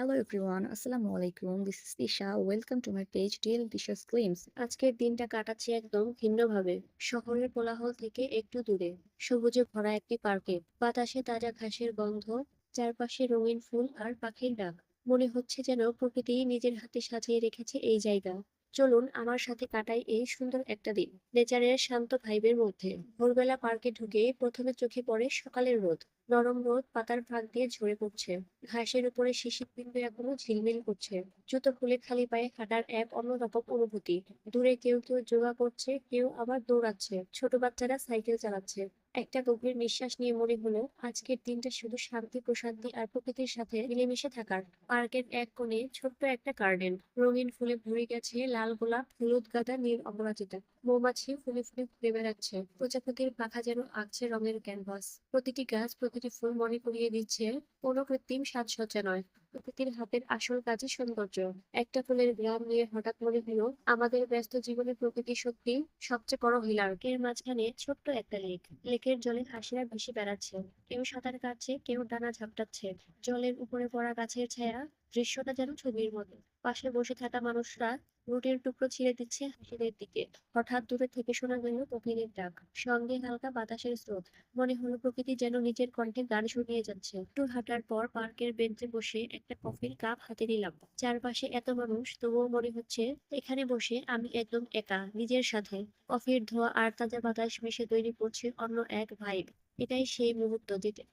Hello everyone, আসসালামু আলাইকুম This is Tisha. Welcome to my page Daily দিশাস Claims. আজকের দিনটা কাটাচ্ছি একদম ভিন্নভাবে। শহরের কোলাহল থেকে একটু দূরে। সবুজে ভরা একটি পার্কে। বাতাসে তাজা ঘাসের গন্ধ চারপাশে রঙিন ফুল আর পাখির ডাক। মনে হচ্ছে যেন প্রকৃতি নিজের হাতে সাজিয়ে রেখেছে এই জায়গা। চলুন আমার সাথে কাটাই এই সুন্দর একটা দিন। নেচারের শান্ত ভাইবের মধ্যে ভোরবেলা পার্কে ঢুকে প্রথমে চোখে পড়ে সকালের রোদ। নরম রোদ পাতার ফাঁক দিয়ে ঝরে পড়ছে। ঘাসের উপরে শিশির বিন্দু এখনও ঝিলমিল করছে। জুতো খুলে খালি পায়ে হাঁটার এক অন্যরকম অনুভূতি। দূরে কেউ কেউ যোগা করছে, কেউ আবার দৌড়াচ্ছে। ছোট বাচ্চারা সাইকেল চালাচ্ছে। একটা গভীর নিঃশ্বাস নিয়ে মনে হলো, আজকের দিনটা শুধু শান্তি, প্রশান্তি আর প্রকৃতির সাথে মিলেমিশে থাকার। পার্কের এক কোণে ছোট্ট একটা গার্ডেন। রঙিন ফুলে ভরে গেছে লাল গোলাপ, হলুদ গাঁদা, নীল অপরাজিতা মৌমাছি ফুলে ফুলে ঘুরে বেড়াচ্ছে। প্রজাপতির পাখা যেন আঁকছে রঙের ক্যানভাস। প্রতিটি গাছ, প্রতিটি ফুল মনে করিয়ে দিচ্ছে কোনো কৃত্রিম সাজসজ্জা নয়। প্রকৃতির হাতের আসল কাজই সৌন্দর্য। একটা ফুলের গ্রাম নিয়ে হঠাৎ মনে হলো, আমাদের ব্যস্ত জীবনে প্রকৃতি সত্যি সবচেয়ে বড় হিলার। এর মাঝখানে ছোট্ট একটা লেক। লেকের জলে হাসিরা ভেসে বেড়াচ্ছে। কেউ সাঁতার কাটছে, কেউ ডানা ঝাপটাচ্ছে। জলের উপরে পড়া গাছের ছায়া দৃশ্যটা যেন ছবির মতো। পাশে বসে থাকা মানুষরা রুটির টুকরো ছিঁড়ে দিচ্ছে হাসিদের দিকে। হঠাৎ দূরে থেকে শোনা গেল কোকিলের ডাক। সঙ্গে হালকা বাতাসের স্রোত। মনে হলো প্রকৃতি যেন নিজের কণ্ঠে গান শুনিয়ে যাচ্ছে। একটু হাঁটার পর পার্কের বেঞ্চে বসে একটা কফির কাপ হাতে নিলাম। চারপাশে এত মানুষ, তবুও মনে হচ্ছে এখানে বসে আমি একদম একা, নিজের সাথে। কফির ধোঁয়া আর তাজা বাতাস মিশে তৈরি করছে অন্য এক ভাইব এটাই সেই মুহূর্ত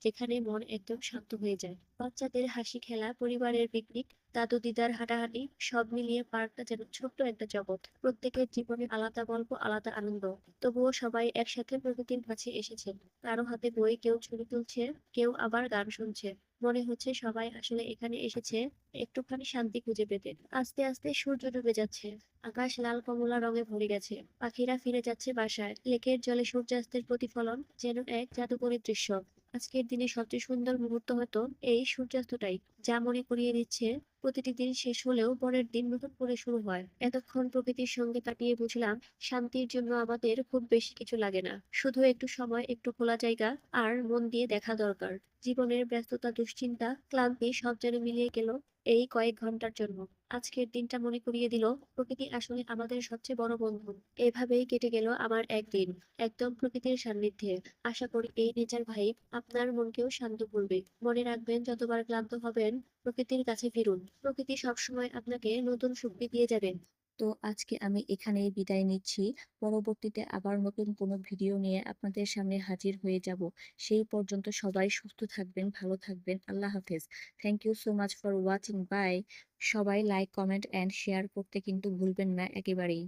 যেখানে মন একদম শান্ত হয়ে যায়। বাচ্চাদের হাসি খেলা, পরিবারের পিকনিক দাদু দিদার হাঁটাহাঁটি, সব মিলিয়ে পার্কটা যেন ছোট্ট একটা জগৎ। প্রত্যেকের জীবনে আলাদা গল্প, আলাদা আনন্দ। তবুও সবাই একসাথে প্রকৃতির কাছে এসেছেন কারও হাতে বই কেউ ছবি তুলছে, কেউ আবার গান শুনছে। মনে হচ্ছে সবাই আসলে এখানে এসেছে, একটুখানি শান্তি খুঁজে পেতে। আস্তে আস্তে সূর্য ডুবে যাচ্ছে। আকাশ লাল কমলা রঙে ভরে গেছে। পাখিরা ফিরে যাচ্ছে বাসায়। লেকের জলে সূর্যাস্তের প্রতিফলন যেন এক জাদুকরী দৃশ্য। আজকের দিনে সবচেয়ে সুন্দর মুহূর্ত হয়তো এই সূর্যাস্তটাই, যা মনে করিয়ে দিচ্ছে প্রতিটি দিন শেষ হলেও পরের দিন নতুন করে শুরু হয়। এতক্ষণ প্রকৃতির সঙ্গে কাটিয়ে বুঝলাম শান্তির জন্য আমাদের খুব বেশি কিছু লাগে না। শুধু একটু সময়, একটু খোলা জায়গা আর মন দিয়ে দেখা দরকার। জীবনের ব্যস্ততা, দুশ্চিন্তা, ক্লান্তি সব যেন মিলিয়ে গেল। এই কয়েক ঘণ্টার জন্য। আজকের দিনটা মনে করিয়ে দিল, প্রকৃতি আসলে আমাদের সবচেয়ে বড় বন্ধু। এভাবেই কেটে গেল আমার একদিন, একদম প্রকৃতির সান্নিধ্যে। আশা করি এই নেচার ভাই আপনার মনকেও শান্ত করবে। মনে রাখবেন, যতবার ক্লান্ত হবেন, প্রকৃতির কাছে ফিরুন। প্রকৃতি সবসময় আপনাকে নতুন শক্তি দিয়ে যাবেন তো আজকে আমি এখানেই বিদায় নিচ্ছি। পরবর্তীতে আবার নতুন কোনো ভিডিও নিয়ে আপনাদের সামনে হাজির হয়ে যাব। সেই পর্যন্ত সবাই সুস্থ থাকবেন, ভালো থাকবেন। আল্লাহ হাফেজ। Thank you so much for watching bye সবাই লাইক কমেন্ট অ্যান্ড শেয়ার করতে কিন্তু ভুলবেন না একেবারেই।